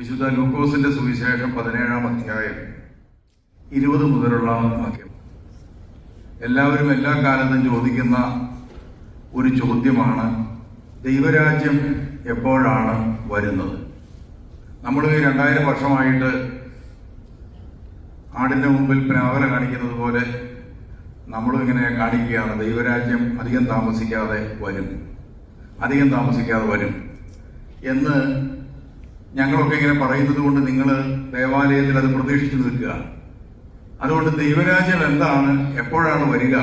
വിശുദ്ധ ലൂക്കോസിന്റെ സുവിശേഷം പതിനേഴാം അധ്യായം ഇരുപത് മുതലുള്ള വാക്യം എല്ലാവരും എല്ലാ കാലത്തും ചോദിക്കുന്ന ഒരു ചോദ്യമാണ് ദൈവരാജ്യം എപ്പോഴാണ് വരുന്നത്? നമ്മൾ രണ്ടായിരം വർഷമായിട്ട് ആടിന്റെ മുമ്പിൽ പ്രാവല കാണിക്കുന്നത് പോലെ നമ്മളും ഇങ്ങനെ കാണിക്കുകയാണ് ദൈവരാജ്യം അധികം താമസിക്കാതെ വരും അധികം താമസിക്കാതെ വരും എന്ന് ഞങ്ങളൊക്കെ ഇങ്ങനെ പറയുന്നത് കൊണ്ട് നിങ്ങൾ ദേവാലയത്തിൽ അത് പ്രതീക്ഷിച്ചു നിൽക്കുക. അതുകൊണ്ട് ദൈവരാജ്യം എന്താണ് എപ്പോഴാണ് വരിക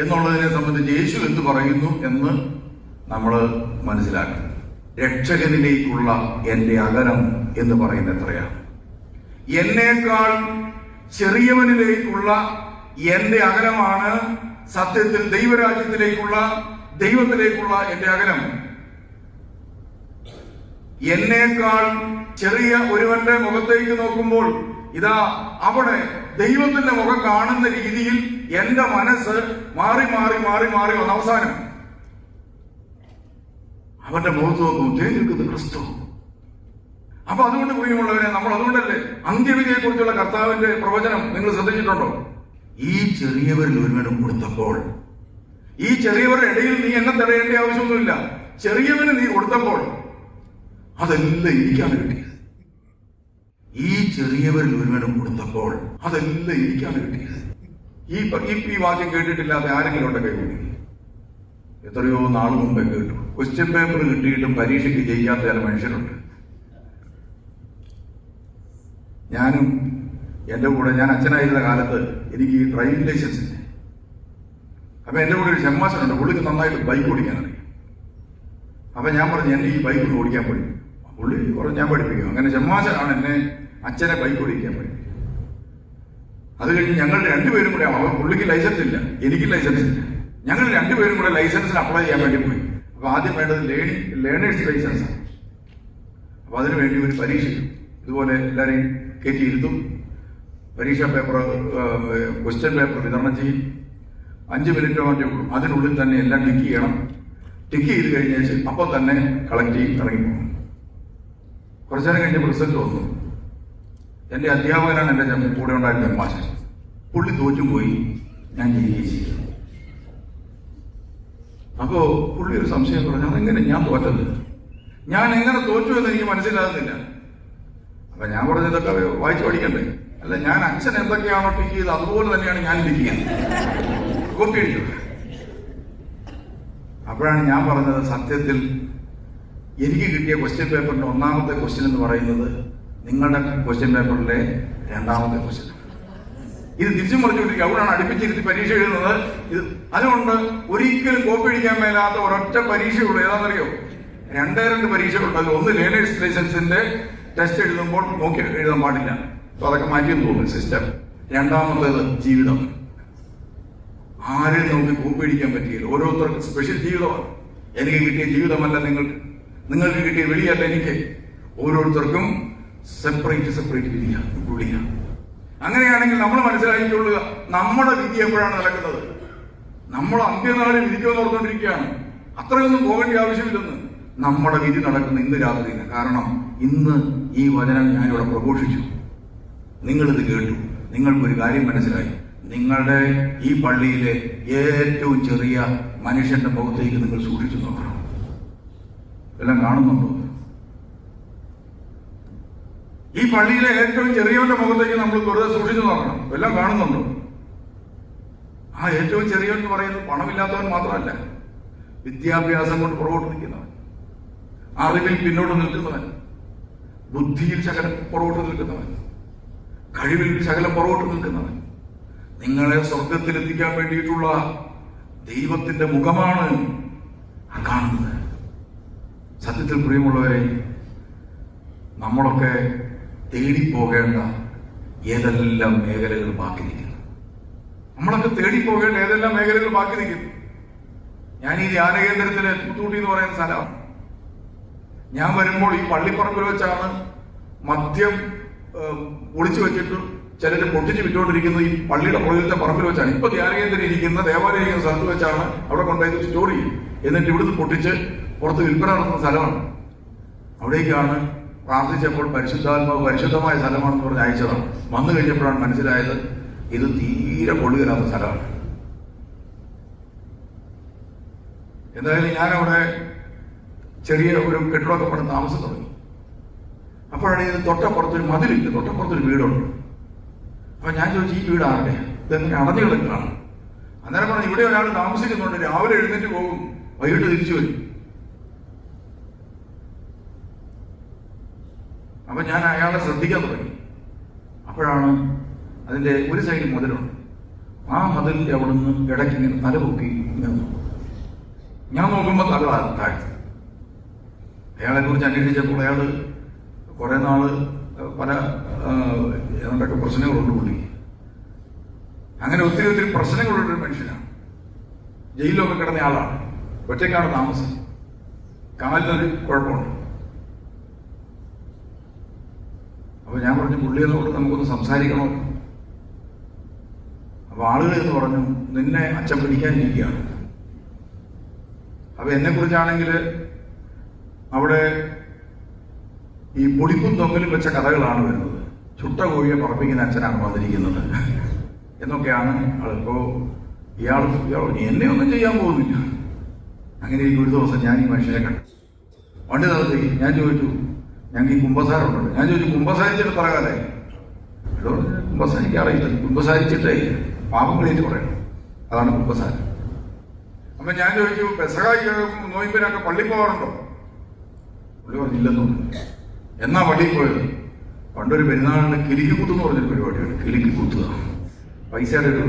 എന്നുള്ളതിനെ സംബന്ധിച്ച് യേശു എന്ത് പറയുന്നു എന്ന് നമ്മൾ മനസ്സിലാക്കണം. രക്ഷകനിലേക്കുള്ള എന്റെ അകലം എന്ന് പറയുന്ന എത്രയാണ്? എന്നേക്കാൾ ചെറിയവനിലേക്കുള്ള എന്റെ അകലമാണ് സത്യത്തിൽ ദൈവരാജ്യത്തിലേക്കുള്ള ദൈവത്തിലേക്കുള്ള എന്റെ അകലം. എന്നേക്കാൾ ചെറിയ ഒരുവന്റെ മുഖത്തേക്ക് നോക്കുമ്പോൾ ഇതാ അവിടെ ദൈവത്തിന്റെ മുഖം കാണുന്ന രീതിയിൽ എന്റെ മനസ്സ് മാറി മാറി മാറി മാറി വന്ന. അവസാനം അവന്റെ മുഖത്ത് നോക്കും നിൽക്കുന്ന ക്രിസ്തു. അപ്പൊ അതുകൊണ്ട് പ്രിയമുള്ളവരെ നമ്മൾ അതുകൊണ്ടല്ലേ അന്ത്യവിധിയെ കുറിച്ചുള്ള കർത്താവിന്റെ പ്രവചനം നിങ്ങൾ ശ്രദ്ധിച്ചിട്ടുണ്ടോ? ഈ ചെറിയവരിൽ ഒരുവനും കൊടുത്തപ്പോൾ ഈ ചെറിയവരുടെ ഇടയിൽ നീ എന്നെ തടയേണ്ട ആവശ്യമൊന്നുമില്ല. ചെറിയവന് നീ കൊടുത്തപ്പോൾ അതെല്ലാം എനിക്കാണ് കിട്ടിയത് ഈ ചെറിയവരിൽ ഒരുവനും കൊടുത്തപ്പോൾ അതെല്ലാം എനിക്കാണ് കിട്ടിയത് ഈ ഈ വാക്യം കേട്ടിട്ടില്ലാതെ ആരെങ്കിലും ഉണ്ടെ കൂടി? എത്രയോ നാൾ മുമ്പേ കേട്ടു. ക്വസ്റ്റ്യൻ പേപ്പർ കിട്ടിയിട്ടും പരീക്ഷയ്ക്ക് ജയിക്കാത്ത ചില മനുഷ്യരുണ്ട്. ഞാനും എന്റെ കൂടെ ഞാൻ അച്ഛനായിരുന്ന കാലത്ത് എനിക്ക് ഡ്രൈവിംഗ് ലൈസൻസ് ഇല്ല? അപ്പൊ എന്റെ കൂടെ ഒരു ചെമ്മാശനുണ്ട് പുള്ളിക്ക് നന്നായിട്ട് ബൈക്ക് ഓടിക്കാൻ അറിയാം. അപ്പൊ ഞാൻ പറഞ്ഞു എന്റെ ഈ ബൈക്ക് ഓടിക്കാൻ പഠിക്കും പുള്ളി പറഞ്ഞു ഞാൻ പഠിപ്പിക്കും. അങ്ങനെ ചെമ്മാശനാണ് എന്നെ അച്ഛനെ ബൈക്ക് ഓടിക്കാൻ പഠിപ്പിക്കും അത് കഴിഞ്ഞ് ഞങ്ങൾ രണ്ടുപേരും കൂടെ അവൻ പുള്ളിക്ക് ലൈസൻസ് ഇല്ല എനിക്ക് ലൈസൻസ് ഇല്ല. ഞങ്ങൾ രണ്ടുപേരും കൂടെ ലൈസൻസിന് അപ്ലൈ ചെയ്യാൻ വേണ്ടി പോയി. അപ്പൊ ആദ്യം വേണ്ടത് ലേണിംഗ് ലേണേഴ്സ് ലൈസൻസ് ആണ്. അപ്പൊ അതിനു വേണ്ടി ഒരു പരീക്ഷ ഇതുപോലെ എല്ലാവരെയും കയറ്റി ഇരുത്തും. പരീക്ഷാ പേപ്പർ ക്വസ്റ്റ്യൻ പേപ്പർ വിതരണം ചെയ്യും. അഞ്ച് മിനിറ്റ് മറ്റോ അതിനുള്ളിൽ തന്നെ എല്ലാം ടിക്ക് ചെയ്യണം. ടിക്ക് ചെയ്ത് കഴിഞ്ഞാൽ അപ്പം തന്നെ കളക്ട് ചെയ്യും ഇറങ്ങിപ്പോകും. കുറച്ചു നേരം കഴിഞ്ഞപ്പോൾ റിസൾട്ട് വന്നു. എന്റെ അധ്യാപകനാണ് എന്റെ കൂടെ ഉണ്ടായിരുന്ന മാഷൻ പുള്ളി തോറ്റും പോയി. ഞാൻ ജയിക്കുകയും അപ്പോ പുള്ളി ഒരു സംശയം പറഞ്ഞു അതെങ്ങനെ ഞാൻ തോറ്റത്? ഞാൻ എങ്ങനെ തോറ്റു എന്ന് എനിക്ക് മനസ്സിലാകുന്നില്ല. അപ്പൊ ഞാൻ പറഞ്ഞതൊക്കെ വായിച്ചു പഠിക്കണ്ടേ? അല്ല ഞാൻ അച്ഛൻ എന്തൊക്കെയാണോ ടിക്ക് ചെയ്ത് അതുപോലെ തന്നെയാണ് ഞാൻ ചെയ്യുന്നത് കോപ്പി അടിച്ചു? അപ്പോഴാണ് ഞാൻ പറഞ്ഞത് സത്യത്തിൽ എനിക്ക് കിട്ടിയ ക്വസ്റ്റ്യൻ പേപ്പറിന്റെ ഒന്നാമത്തെ ക്വസ്റ്റ്യൻ എന്ന് പറയുന്നത് നിങ്ങളുടെ ക്വസ്റ്റ്യൻ പേപ്പറിലെ രണ്ടാമത്തെ ക്വസ്റ്റ്യൻ ഇത് തിരിച്ചു മറിച്ചുകൊണ്ടിരിക്കുക അവിടെയാണ് അടുപ്പിച്ചിരുത്തി പരീക്ഷ എഴുതുന്നത്. ഇത് അതുകൊണ്ട് ഒരിക്കലും കോപ്പി അടിക്കാൻ മേലാത്ത ഒരൊറ്റ പരീക്ഷയുള്ളൂ. ഏതാണെന്നറിയോ? രണ്ടേ രണ്ട് പരീക്ഷകളുണ്ട്. അതിൽ ഒന്ന് ലേണേഴ്സ് ലൈസൻസിന്റെ ടെസ്റ്റ് എഴുതുമ്പോൾ നോക്കി എഴുതാൻ പാടില്ല. അപ്പൊ അതൊക്കെ മാറ്റിയെന്ന് തോന്നുന്നു സിസ്റ്റം രണ്ടാമത്തേത് ജീവിതം. ആരെയും നമുക്ക് കോപ്പി അടിക്കാൻ പറ്റിയില്ല. ഓരോരുത്തർക്കും സ്പെഷ്യൽ ജീവിതമാണ്. എനിക്ക് കിട്ടിയ ജീവിതമല്ല നിങ്ങൾക്ക്. നിങ്ങൾക്ക് കിട്ടിയ വിളിയല്ല എനിക്ക് ഓരോരുത്തർക്കും സെപ്പറേറ്റ് സെപ്പറേറ്റ് വിധിയ വിളിയ അങ്ങനെയാണെങ്കിൽ നമ്മൾ മനസ്സിലാക്കിക്കൊള്ളുക നമ്മുടെ വിധി എപ്പോഴാണ് നടക്കുന്നത്? നമ്മൾ അന്ത്യനാളിൽ വിധിക്കുമെന്ന് ഓർത്തുകൊണ്ടിരിക്കുകയാണ്. അത്രയൊന്നും പോകേണ്ട ആവശ്യമില്ലെന്ന്. നമ്മുടെ വിധി നടക്കുന്ന ഇന്ന് രാത്രിയില്ല. കാരണം ഇന്ന് ഈ വചനം ഞാനിവിടെ പ്രഘോഷിച്ചു. നിങ്ങളിത് കേട്ടു. നിങ്ങൾക്കൊരു കാര്യം മനസ്സിലായി. നിങ്ങളുടെ ഈ പള്ളിയിലെ ഏറ്റവും ചെറിയ മനുഷ്യന്റെ മുഖത്തേക്ക് നിങ്ങൾ സൂക്ഷിച്ചു നോക്കണം. എല്ലാം കാണുന്നുണ്ടോ? ഈ പള്ളിയിലെ ഏറ്റവും ചെറിയവന്റെ മുഖത്തേക്ക് നമ്മൾ വെറുതെ സൂക്ഷിച്ചു നോക്കണം. എല്ലാം കാണുന്നുണ്ടോ? ആ ഏറ്റവും ചെറിയവൻ എന്ന് പറയുന്നത് പണമില്ലാത്തവൻ മാത്രമല്ല വിദ്യാഭ്യാസം കൊണ്ട് പുറകോട്ട് നിൽക്കുന്നവൻ അറിവിൽ പിന്നോട്ട് നിൽക്കുന്നവൻ ബുദ്ധിയിൽ ശകലം പുറകോട്ട് നിൽക്കുന്നവൻ കഴിവിൽ ശകലം പുറകോട്ട് നിൽക്കുന്നവൻ. നിങ്ങളെ സ്വർഗത്തിലെത്തിക്കാൻ വേണ്ടിയിട്ടുള്ള ദൈവത്തിന്റെ മുഖമാണ് കാണുന്നത്. സത്യത്തിൽ പ്രിയമുള്ളവരെ നമ്മളൊക്കെ തേടിപ്പോകേണ്ട ഏതെല്ലാം മേഖലകൾ ബാക്കി നിൽക്കുന്നു നമ്മളൊക്കെ തേടിപ്പോകേണ്ട ഏതെല്ലാം മേഖലകൾ ബാക്കി നിൽക്കുന്നു ഞാൻ ഈ ധ്യാന കേന്ദ്രത്തിലെ തൂത്തൂട്ടി എന്ന് പറയുന്ന സ്ഥലമാണ്. ഞാൻ വരുമ്പോൾ ഈ പള്ളിപ്പറമ്പിൽ വെച്ചാണ് മദ്യം ഒളിച്ചു വെച്ചിട്ട് ചിലർ പൊട്ടിച്ച് വിറ്റുകൊണ്ടിരിക്കുന്നത് ഈ പള്ളിയുടെ പുറകിലത്തെ പറമ്പിൽ വെച്ചാണ്. ഇപ്പൊ ധ്യാനകേന്ദ്രം ഇരിക്കുന്ന ദേവാലയം ഇരിക്കുന്ന സ്ഥലത്ത് വെച്ചാണ് അവിടെ കൊണ്ടുപോയി സ്റ്റോർ ചെയ്യും എന്നിട്ട് ഇവിടുന്ന് പൊട്ടിച്ച് പുറത്ത് വിൽപ്പന നടത്തുന്ന സ്ഥലമാണ്. അവിടേക്കാണ് പ്രാർത്ഥിച്ചപ്പോൾ പരിശുദ്ധാത്മാവ് പരിശുദ്ധമായ സ്ഥലമാണെന്ന് പറഞ്ഞ് അയച്ചതാണ്. വന്നു കഴിഞ്ഞപ്പോഴാണ് മനസ്സിലായത് ഇത് തീരെ കൊള്ളുകയില്ലാത്ത സ്ഥലമാണ്. എന്തായാലും ഞാനവിടെ ചെറിയ ഒരു കെട്ടിടമൊക്കെ പണിത് താമസം തുടങ്ങി. അപ്പോഴാണ് ഇത് തൊട്ടപ്പുറത്തൊരു മതിലില്ല തൊട്ടപ്പുറത്തൊരു വീടുണ്ട്. അപ്പൊ ഞാൻ ചോദിച്ചു ഈ വീട് ആരുടെയാണ് ഇതെങ്ങനെ അടഞ്ഞു കിടക്കുകയാണ്? അന്നേരം പറഞ്ഞു ഇവിടെ ഒരാൾ താമസിക്കുന്നുണ്ട് രാവിലെ എഴുന്നേറ്റ് പോകും വൈകിട്ട് തിരിച്ചു വരും. അപ്പൊ ഞാൻ അയാളെ ശ്രദ്ധിക്കാൻ തുടങ്ങി. അപ്പോഴാണ് അതിന്റെ ഒരു സൈഡ് മുതലുണ്ട് ആ മതിൽ അവിടെ നിന്ന് ഇടയ്ക്ക് ഇങ്ങനെ തലപൊക്കി നിന്നു. ഞാൻ നോക്കുമ്പോൾ തല താഴ്ത്തി. അയാളെ കുറിച്ച് അന്വേഷിച്ചപ്പോൾ അയാൾ കുറെ നാൾ പല എന്തൊക്കെ പ്രശ്നങ്ങളുണ്ട് പുള്ളി. അങ്ങനെ ഒത്തിരി ഒത്തിരി പ്രശ്നങ്ങളുള്ളൊരു മനുഷ്യനാണ്. ജയിലിലൊക്കെ കിടന്ന ആളാണ്. ഒറ്റയ്ക്കാണ് താമസം കാലിനൊരു കുഴപ്പമുണ്ട്. അപ്പൊ ഞാൻ പറഞ്ഞു പുള്ളിയെന്നോട് നമുക്കൊന്ന് സംസാരിക്കണോ? അപ്പൊ ആളുകൾ എന്ന് പറഞ്ഞു നിന്നെ അച്ഛൻ പിടിക്കാനിരിക്കുകയാണ്. എന്നെ കുറിച്ചാണെങ്കിൽ അവിടെ ഈ പൊടിപ്പും തൊങ്ങലും വെച്ച കഥകളാണ് വരുന്നത്. ചുട്ട കോഴിയെ പറപ്പിക്കുന്ന അച്ഛനാണ് വന്നിരിക്കുന്നത്. എന്നൊക്കെയാണ് ആളിപ്പോ ഇയാൾ ഇയാൾ എന്നെ ഒന്നും ചെയ്യാൻ പോകുന്നില്ല. അങ്ങനെ ഒരു ദിവസം ഞാൻ ഈ മനുഷ്യനെ കണ്ടു. വണ്ടി നിർത്തി ഞാൻ ചോദിച്ചു ഞങ്ങൾക്ക് ഈ കുമ്പസാരം ഞാൻ ചോദിച്ചു കുമ്പസാരിച്ചിട്ട് കാലമായി എടോ, കുമ്പസാരിക്ക് അറിയില്ല. കുമ്പസാരിച്ചിട്ടേ പാപം കളയിട്ട് പറയണം. അതാണ് കുമ്പസാരം. അപ്പൊ ഞാൻ ചോദിച്ചു പെസകായിക്കും നോയിമ്പിനൊക്കെ പള്ളി പോകാറുണ്ടോ? പുള്ളി പറഞ്ഞില്ലെന്നോ എന്നാ പള്ളിയിൽ പോയത്? പണ്ടൊരു പെരുന്നാളിന് കിലിക്ക് കുത്തെന്ന് പറഞ്ഞൊരു പരിപാടിയാണ്. കിലിക്ക് കുത്തുക. പൈസയുടെ ഒരു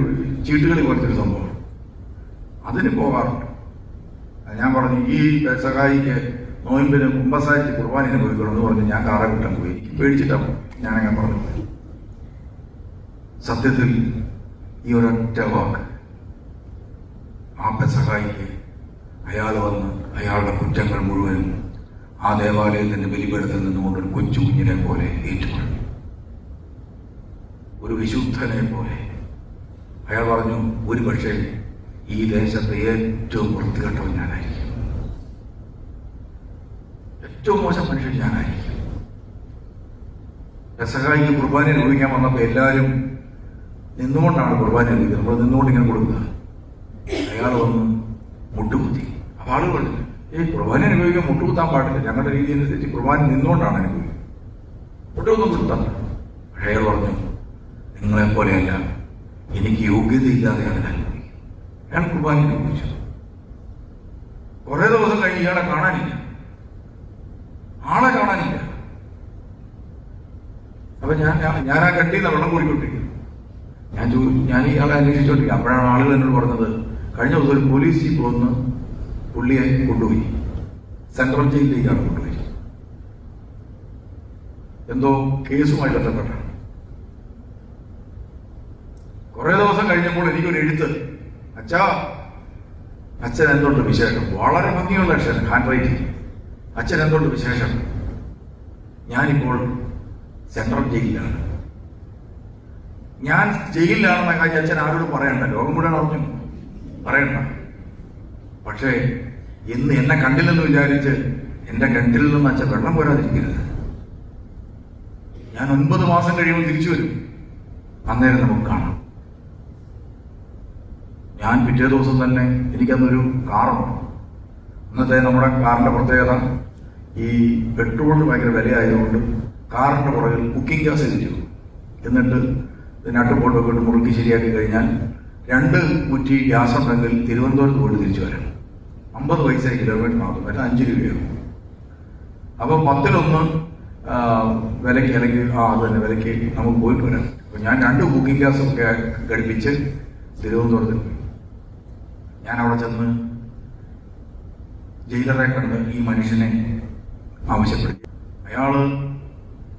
ചീട്ടുകളി പോലത്തെ ഒരു സംഭവം. അതിന് പോകാറുണ്ട്. ഞാൻ പറഞ്ഞു ഈ പെസകായിക്ക് നോയമ്പിന് കുമ്പസാരിച്ച് കുർബാനിന് പോയിക്കണമെന്ന് പറഞ്ഞ് ഞാൻ കാറ കിട്ടാൻ പോയി. പേടിച്ചിട്ടാണ് ഞാനങ്ങനെ പറഞ്ഞു. സത്യത്തിൽ ഈ ഒരൊറ്റ വാക്ക്. ആ പെസഹായിക്ക് അയാൾ വന്ന് അയാളുടെ കുറ്റങ്ങൾ മുഴുവനും ആ ദേവാലയത്തിന്റെ ബലിപീഠത്തിൽ നിന്നുകൊണ്ട് ഒരു കൊച്ചു കുഞ്ഞിനെ പോലെ ഏറ്റുപറഞ്ഞു. ഒരു വിശുദ്ധനെ പോലെ. അയാൾ പറഞ്ഞു ഒരു പക്ഷേ ഈ ദേശത്തെ ഏറ്റവും വൃത്തികെട്ടവൻ ഞാനായിരിക്കും. ഏറ്റവും മോശം മനുഷ്യൻ ഞാനായിരിക്കും. പെസഹായിക്ക് കുർബാന നിർവഹിക്കാൻ വന്നപ്പോൾ എല്ലാവരും നിന്നുകൊണ്ടാണ് കുർബാന നിർവഹിക്കുന്നത് നമ്മൾ നിന്നുകൊണ്ട് ഇങ്ങനെ കൊടുക്കുക. അയാൾ വന്ന് മുട്ടുകുത്തി. അപ്പൊ ആളുകൾ ഈ കുർബാന അനുഭവിക്കാൻ മുട്ടുകുത്താൻ പാടില്ല. ഞങ്ങളുടെ രീതി അനുസരിച്ച് കുർബാന നിന്നുകൊണ്ടാണ് അനുഭവിക്കുന്നത്. മുട്ടുകുത്തും കൊടുത്താൽ പക്ഷേ അയാൾ പറഞ്ഞു നിങ്ങളെപ്പോലെയല്ല എനിക്ക് യോഗ്യതയില്ലാതെയാണ് ഞാൻ അനുഭവിക്കും അയാൾ കുർബാന അനുഭവിച്ചു കുറെ ദിവസം കഴിഞ്ഞ് ഇയാളെ കാണാനില്ല. ആളെ കാണാനില്ല. അപ്പൊ ഞാൻ ഞാൻ- ആ കെട്ടിന്ന് വെള്ളം കൂടിക്കൊണ്ടിരിക്കുന്നു. ഞാൻ ചോദിച്ചു ഞാൻ ഇയാളെ അന്വേഷിച്ചോണ്ടിരിക്കുക അപ്പോഴാണ് ആളുകൾ എന്നോട് പറഞ്ഞത് കഴിഞ്ഞ ദിവസം ഒരു പോലീസ് ജീപ്പ് വന്ന് പുള്ളിയെ കൊണ്ടുപോയി. സെൻട്രൽ ജയിലിലേക്കാണ് കൊണ്ടുപോയി. എന്തോ കേസുമായി ബന്ധപ്പെട്ടാണ് കുറെ ദിവസം കഴിഞ്ഞപ്പോൾ എനിക്കൊരു എഴുത്ത്. അച്ഛാ അച്ഛൻ എന്തുണ്ട് വിശേഷം? വളരെ ഭംഗിയുള്ള അക്ഷരം ഹാൻഡ് റൈറ്റിംഗ്. അച്ഛൻ എന്തുണ്ട് വിശേഷം? ഞാനിപ്പോൾ സെൻട്രൽ ജയിലിലാണ് ഞാൻ ജയിലിലാണെന്ന കാര്യം അച്ഛൻ ആരോടും പറയണ്ട. ലോകം മുഴുവൻ അറിഞ്ഞു. പറയണ്ട. പക്ഷേ ഇന്ന് എന്നെ കണ്ടില്ലെന്ന് വിചാരിച്ച് എന്റെ കണ്ടിൽ നിന്ന് അച്ഛൻ വെള്ളം പോരാതിരിക്കരുത്. ഞാൻ ഒൻപത് മാസം കഴിയുമ്പോൾ തിരിച്ചു വരും. അന്നേരം നമുക്ക് കാണാം. ഞാൻ പിറ്റേ ദിവസം തന്നെ എനിക്കന്നൊരു കാറുണ്ട്. ഇന്നത്തെ നമ്മുടെ കാറിന്റെ പ്രത്യേകത ഈ പെട്രോളിന് ഭയങ്കര വിലയായതുകൊണ്ട് കാറിന്റെ പുറകിൽ കുക്കിംഗ് ഗ്യാസ് എത്തിച്ചു എന്നിട്ട് നട്ടുപോട്ടൊക്കെ ഇട്ട് മുറുക്കി ശരിയാക്കി കഴിഞ്ഞാൽ രണ്ട് കുറ്റി ഗ്യാസ് ഉണ്ടെങ്കിൽ തിരുവനന്തപുരത്ത് പോയിട്ട് തിരിച്ചു വരാം. അമ്പത് പൈസ കിലോമീറ്റർ മാത്രം മറ്റേ അഞ്ച് രൂപയാണ് അപ്പൊ പത്തിലൊന്ന് വിലയ്ക്ക് അല്ലെങ്കിൽ ആ അത് തന്നെ വിലയ്ക്ക് നമുക്ക് പോയിട്ട് വരാം. അപ്പൊ ഞാൻ രണ്ട് കുക്കിംഗ് ഗ്യാസ് ഒക്കെ ഘടിപ്പിച്ച് തിരുവനന്തപുരത്ത് പോയി. ഞാൻ അവിടെ ചെന്ന് ജയിലറെ കണ്ട് ഈ മനുഷ്യനെ ആവശ്യപ്പെടുത്തി അയാൾ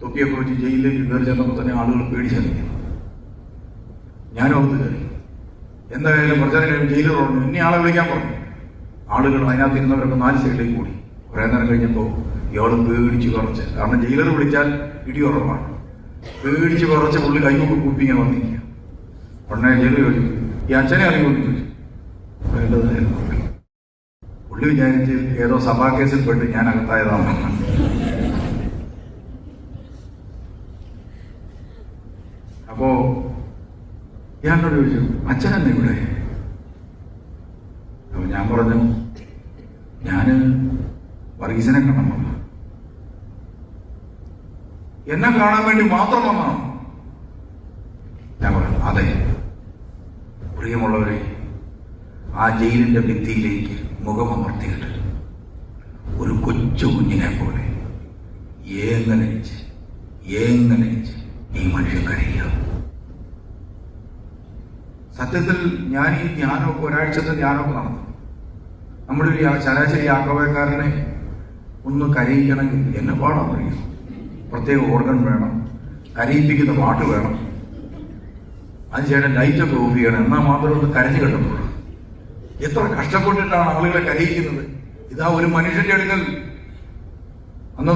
തൊപ്പിയെക്കുറിച്ച് ജയിലിലേക്ക് കയറി ചെന്നപ്പോൾ തന്നെ ആളുകൾ പേടിച്ചറിയിക്കുന്നു ഞാനും അകത്ത് കയറി. എന്തായാലും കുറച്ചു നേരം ജയിലർ പറഞ്ഞു ഇനി ആളെ വിളിക്കാൻ പറഞ്ഞു. ആളുകൾ അതിനകത്ത് ഇരുന്നവരൊക്കെ നാല് സൈഡിലേക്ക് കൂടി കുറെ നേരം കഴിഞ്ഞപ്പോൾ ഇയാൾ പേടിച്ച് കുറച്ച് കാരണം ജയിലർ വിളിച്ചാൽ ഇടി ഉറവാണ് പേടിച്ച് കുറച്ച് പുള്ളി കൈകൊക്കെ കൂപ്പിങ്ങനെ വന്നിരിക്കുക ഉടനെ ജയിലർ ചോദിച്ചു ഈ അച്ഛനെ അറിയുമെന്ന് ചോദിച്ചു. വേണ്ടതായിരുന്നു. പുള്ളി വിചാരിച്ച് ഏതോ സഭാ കേസിൽ പെട്ട് ഞാൻ അകത്തായതാണ് അപ്പോ ഇയാളോട് ചോദിച്ചു അച്ഛനല്ലേ ഇവിടെ? അപ്പൊ ഞാൻ പറഞ്ഞു ഞാൻ വർഗീസിനെ കണ്ടമ്മ എന്നെ കാണാൻ വേണ്ടി മാത്രം വന്നാണ് ഞാൻ പറഞ്ഞു അതെ പ്രിയമുള്ളവരെ ആ ജയിലിന്റെ ഭിത്തിയിലേക്ക് മുഖമമർത്തിയിട്ട് ഒരു കൊച്ചു കുഞ്ഞിനെ പോലെ ഏങ്ങനടിച്ച് ഏങ്ങനടിച്ച് ഈ മനുഷ്യൻ കഴിയുക സത്യത്തിൽ ഞാൻ ഈ ധ്യാനമൊക്കെ ഒരാഴ്ചത്തെ ധ്യാനമൊക്കെ നടന്നു നമ്മുടെ ഒരു ശരാശരി യാക്കോബക്കാരനെ ഒന്ന് കരയിക്കണമെങ്കിൽ എന്നെ പാടാൻ കഴിയും പ്രത്യേക ഓർഗൻ വേണം കരയിപ്പിക്കുന്ന പാട്ട് വേണം. അതിനുശേഷം ലൈറ്റൊക്കെ ഓഫ് ചെയ്യണം എന്നാൽ മാത്രമേ ഒന്ന് കരഞ്ഞു കിട്ടത്തുള്ളൂ. എത്ര കഷ്ടപ്പെട്ടിട്ടാണ് ആളുകളെ കരയിക്കുന്നത്? ഇതാ ഒരു മനുഷ്യന്റെ അടുക്കൽ. അന്ന്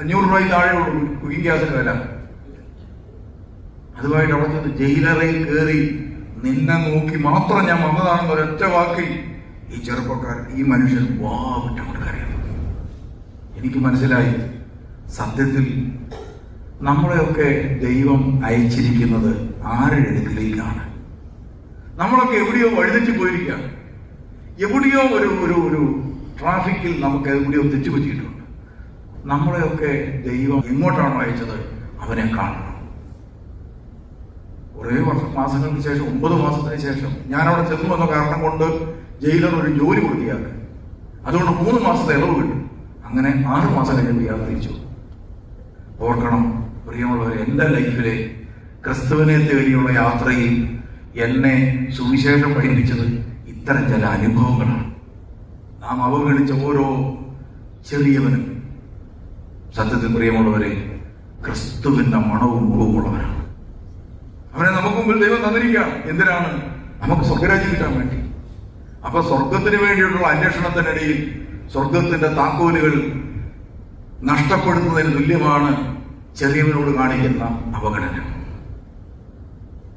അഞ്ഞൂറ് രൂപ താഴെ കുക്കിംഗ് ഗ്യാസിന് വില. അതുമായിട്ട് അവിടെ ചെന്ന് ജയിലറയിൽ കയറി നിന്നെ നോക്കി മാത്രം ഞാൻ വന്നതാണെന്ന് ഒരൊറ്റ വാക്കിൽ ഈ ചെറുപ്പക്കാരൻ ഈ മനുഷ്യൻ വാവിട്ട് അങ്ങോട്ട് കരയുന്നു. എനിക്ക് മനസ്സിലായി. സത്യത്തിൽ നമ്മളെയൊക്കെ ദൈവം അയച്ചിരിക്കുന്നത് ആരുടെ അടുക്കിലേക്കാണ്? നമ്മളൊക്കെ എവിടെയോ വഴുതിച്ച് പോയിരിക്കുകയാണ്. എവിടെയോ ഒരു ഒരു ഒരു ട്രാഫിക്കിൽ നമുക്ക് എവിടെയോ തെറ്റുപറ്റിയിട്ടുണ്ട്. നമ്മളെയൊക്കെ ദൈവം എങ്ങോട്ടാണോ അയച്ചത് അവനെ കാണണം. കുറേ വർഷ മാസങ്ങൾക്ക് ശേഷം ഒമ്പത് മാസത്തിന് ശേഷം ഞാൻ അവിടെ ചെന്നു എന്ന കാരണം കൊണ്ട് ജയിലർ ഒരു ജോലി പൂർത്തിയാക്കി അതുകൊണ്ട് മൂന്ന് മാസത്തെ ഇളവ് കിട്ടും. അങ്ങനെ ആറ് മാസം കഴിഞ്ഞ് ഇയാൾ തിരിച്ചു. ഓർക്കണം പ്രിയമുള്ളവർ എന്റെ ലൈഫിലെ ക്രിസ്തുവിനെ തേടിയുള്ള യാത്രയിൽ എന്നെ സുവിശേഷം പഠിപ്പിച്ചത് ഇത്തരം ചില അനുഭവങ്ങളാണ്. നാം അവഗണിച്ച ഓരോ ചെറിയവനും സത്യത്തിൽ പ്രിയമുള്ളവരെ ക്രിസ്തുവിന്റെ മണവും മുഖവുമുള്ളവരാണ്. അവനെ നമുക്ക് മുമ്പിൽ ദൈവം തന്നിരിക്കുകയാണ്. എന്തിനാണ്? നമുക്ക് സ്വർഗരാജ്യം കിട്ടാൻ വേണ്ടി. അപ്പൊ സ്വർഗത്തിന് വേണ്ടിയിട്ടുള്ള അന്വേഷണത്തിനിടയിൽ സ്വർഗത്തിന്റെ താക്കോലുകൾ നഷ്ടപ്പെടുന്നതിന് തുല്യമാണ് ചെറിയവനോട് കാണിക്കുന്ന അവഗണന.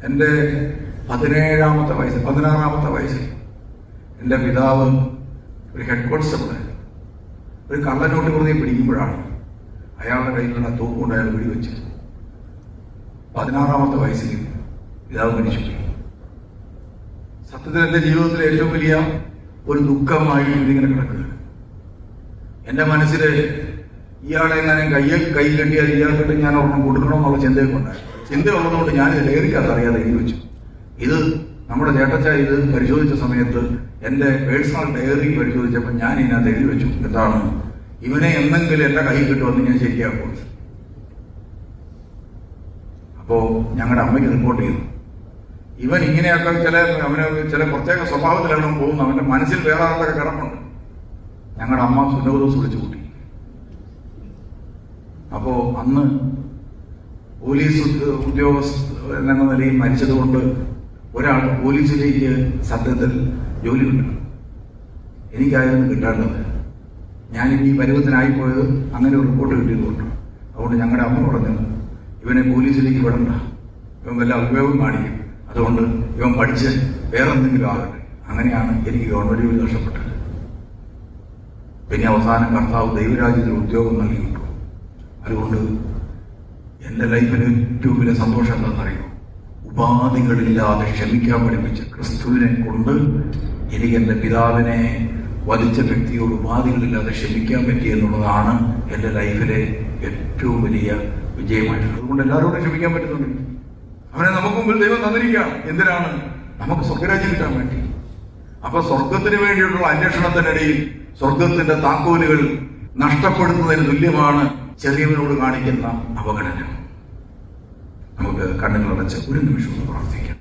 എന്റെ പതിനേഴാമത്തെ വയസ്സിൽ പതിനാറാമത്തെ വയസ്സിൽ എന്റെ പിതാവ് ഒരു ഹെഡ് കോൺസ്റ്റബിൾ ഒരു കള്ളനോട്ട് പ്രതി പിടിക്കുമ്പോഴാണ് അയാളുടെ കയ്യിലുള്ള തോക്കുകൊണ്ട് അയാൾ വെടിവെച്ച് പതിനാറാമത്തെ വയസ്സിൽ പിതാവ് മരിച്ചു. സത്യത്തിൽ എന്റെ ജീവിതത്തിലെ ഏറ്റവും വലിയ ഒരു ദുഃഖമായി ഇതിങ്ങനെ കിടക്കുക എന്റെ മനസ്സിൽ ഇയാളെ എങ്ങനെ കയ്യെ കൈ കെട്ടിയാൽ ഇയാൾക്കിട്ട് ഞാൻ ഒരെണ്ണം കൊടുക്കണമെന്നുള്ള ചിന്തയൊക്കെ ചിന്ത ഉള്ളതുകൊണ്ട് ഞാൻ ഡയറിക്കകത്ത് അറിയാതെ എഴുതി വെച്ചു. ഇത് നമ്മുടെ ചേട്ടച്ച ഇത് പരിശോധിച്ച സമയത്ത് എന്റെ പേഴ്സണൽ ഡയറി പരിശോധിച്ചപ്പോൾ ഞാൻ ഇതിനകത്ത് എഴുതി വെച്ചു. എന്താണ്? ഇവനെ എന്തെങ്കിലും എന്റെ കൈ കിട്ടുമെന്ന് ഞാൻ ശരിയാക്കും. അപ്പോൾ ഞങ്ങളുടെ അമ്മയ്ക്ക് റിപ്പോർട്ട് ചെയ്തു. ഇവൻ ഇങ്ങനെയൊക്കെ ചില അവന് ചില പ്രത്യേക സ്വഭാവത്തിലാണ് പോകുന്നത്. അവന്റെ മനസ്സിൽ വേറെ ആളുടെ കിടപ്പുണ്ട്. ഞങ്ങളുടെ അമ്മ സുന്നോദോസ് വിളിച്ചു കൂട്ടി. അപ്പോ അന്ന് പോലീസ് ഉദ്യോഗസ്ഥ എന്ന നിലയിൽ മരിച്ചതുകൊണ്ട് ഒരാൾ പോലീസിലേക്ക് സത്യത്തിൽ ജോലി കിട്ടണം എനിക്കായിരുന്നു കിട്ടേണ്ടത് ഞാൻ ഇനി പരുവത്തിനായിപ്പോയത് അങ്ങനെ ഒരു റിപ്പോർട്ട് കിട്ടിയതുകൊണ്ട്. അതുകൊണ്ട് ഞങ്ങളുടെ അമ്മ പറഞ്ഞു ഇവനെ പോലീസിലേക്ക് വിടണ്ട. ഇവൻ വല്ല ഉപയോഗം കാണിക്കും. അതുകൊണ്ട് ഇവൻ പഠിച്ച് വേറെ എന്തെങ്കിലും ആകട്ടെ. അങ്ങനെയാണ് എനിക്ക് ഗവൺമെന്റ് ജോലി നഷ്ടപ്പെട്ടത്. പിന്നെ അവസാനം കർത്താവ് ദൈവരാജ്യത്തിൽ ഉദ്യോഗം നൽകിയിട്ടു അതുകൊണ്ട് എന്റെ ലൈഫിൽ ഏറ്റവും വലിയ സന്തോഷം എന്താണെന്നറിയോ? ഉപാധികളില്ലാതെ ക്ഷമിക്കാൻ പഠിപ്പിച്ച ക്രിസ്തുവിനെ കൊണ്ട് എനിക്ക് എന്റെ പിതാവിനെ വധിച്ച വ്യക്തിയോട് ഉപാധികളില്ലാതെ ക്ഷമിക്കാൻ പറ്റി എന്നുള്ളതാണ് എന്റെ ലൈഫിലെ ഏറ്റവും വലിയ വിജയമായിട്ടുള്ളത്. അതുകൊണ്ട് എല്ലാവരോടും ക്ഷമിക്കാൻ പറ്റുന്നുണ്ട്. അവനെ നമുക്ക് മുമ്പിൽ ദൈവം തന്നിരിക്കുകയാണ്. എന്തിനാണ്? നമുക്ക് സ്വർഗരാജ്യം കിട്ടാൻ വേണ്ടി. അപ്പൊ സ്വർഗത്തിന് വേണ്ടിയിട്ടുള്ള അന്വേഷണത്തിനിടയിൽ സ്വർഗത്തിന്റെ താക്കോലുകൾ നഷ്ടപ്പെടുന്നതിന് തുല്യമാണ് ചെറിയവനോട് കാണിക്കുന്ന അവഗണന. നമുക്ക് കണ്ണുകളടച്ച് ഒരു നിമിഷം പ്രാർത്ഥിക്കാം.